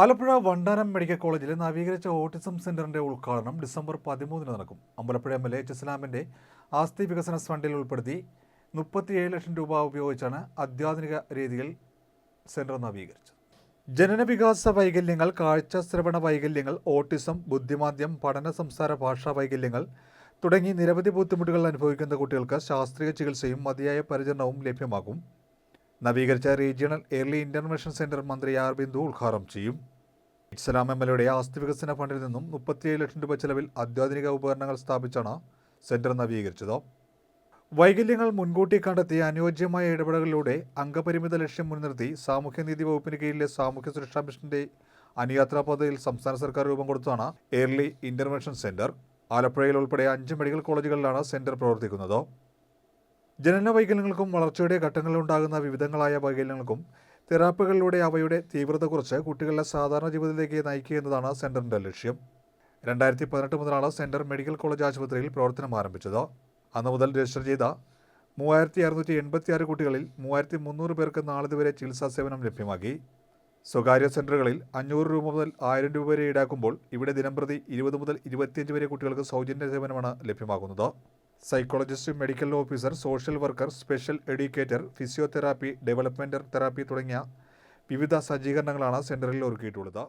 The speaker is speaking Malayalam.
ആലപ്പുഴ വണ്ടാനം മെഡിക്കൽ കോളേജിൽ നവീകരിച്ച ഓട്ടിസം സെന്ററിന്റെ ഉദ്ഘാടനം ഡിസംബർ പതിമൂന്നിന് നടക്കും. Ambalappuzha M L A H ഇസ്ലാമിന്റെ ആസ്തി വികസന ഫണ്ടിൽ ഉൾപ്പെടുത്തി മുപ്പത്തിയേഴ് ലക്ഷം രൂപ ഉപയോഗിച്ചാണ് അത്യാധുനിക രീതിയിൽ സെന്റർ നവീകരിച്ചത്. ജനനവികാസ വൈകല്യങ്ങൾ കാഴ്ച ശ്രവണ വൈകല്യങ്ങൾ ഓട്ടിസം ബുദ്ധിമാന്ദ്യം പഠന സംസാര ഭാഷാ വൈകല്യങ്ങൾ തുടങ്ങി നിരവധി ബുദ്ധിമുട്ടുകൾ അനുഭവിക്കുന്ന കുട്ടികൾക്ക് ശാസ്ത്രീയ ചികിത്സയും മതിയായ പരിചരണവും ലഭ്യമാകും. നവീകരിച്ച റീജിയണൽ എയർലി ഇന്റർവെൻഷൻ സെന്റർ മന്ത്രി ആർ ബിന്ദു ഉദ്ഘാടനം ചെയ്യും. ഇസ്ലാം എം എൽ എയുടെ ആസ്തി വികസന ഫണ്ടിൽ നിന്നും മുപ്പത്തിയേഴ് ലക്ഷം രൂപ ചെലവിൽ അത്യാധുനിക ഉപകരണങ്ങൾ സ്ഥാപിച്ചാണ് സെന്റർ നവീകരിച്ചത്. വൈകല്യങ്ങൾ മുൻകൂട്ടി കണ്ടെത്തി അനുയോജ്യമായ ഇടപെടലുകളിലൂടെ അംഗപരിമിത ലക്ഷ്യം മുൻനിർത്തി സാമൂഹ്യനീതി വകുപ്പിന് കീഴിലെ സാമൂഹ്യ സുരക്ഷാ മിഷന്റെ അനുയാത്രാ പദ്ധതിയിൽ സംസ്ഥാന സർക്കാർ രൂപം കൊടുത്താണ് എയർലി ഇന്റർവെൻഷൻ സെന്റർ ആലപ്പുഴയിൽ ഉൾപ്പെടെ അഞ്ച് മെഡിക്കൽ കോളേജുകളിലാണ് സെന്റർ പ്രവർത്തിക്കുന്നത്. ജനന വൈകല്യങ്ങൾക്കും വളർച്ചയുടെ ഘട്ടങ്ങളിലുണ്ടാകുന്ന വിവിധങ്ങളായ വൈകല്യങ്ങൾക്കും തെറാപ്പികളിലൂടെ അവയുടെ തീവ്രത കുറച്ച് കുട്ടികളുടെ സാധാരണ ജീവിതത്തിലേക്ക് നയിക്കുക എന്നതാണ് സെന്ററിന്റെ ലക്ഷ്യം. രണ്ടായിരത്തി പതിനെട്ട് മുതലാണ് സെന്റർ മെഡിക്കൽ കോളേജ് ആശുപത്രിയിൽ പ്രവർത്തനം ആരംഭിച്ചത്. അന്ന് മുതൽ രജിസ്റ്റർ ചെയ്ത മൂവായിരത്തി അറുന്നൂറ്റി എൺപത്തിയാറ് കുട്ടികളിൽ മൂവായിരത്തി മുന്നൂറ് പേർക്ക് നാളിതുവരെ ചികിത്സാ സേവനം ലഭ്യമാക്കി. സ്വകാര്യ സെന്ററുകളിൽ അഞ്ഞൂറ് രൂപ മുതൽ ആയിരം രൂപ വരെ ഈടാക്കുമ്പോൾ ഇവിടെ ദിനംപ്രതി ഇരുപത് മുതൽ ഇരുപത്തിയഞ്ച് വരെ കുട്ടികൾക്ക് സൗജന്യ സേവനമാണ് ലഭ്യമാകുന്നത്. Psychologist medical officer social worker special educator physiotherapy developmental therapy തുടങ്ങിയ വിവിധ സജ്ജീകരണങ്ങളാണ് സെന്ററിൽ ഒരുക്കിയിട്ടുള്ളത്.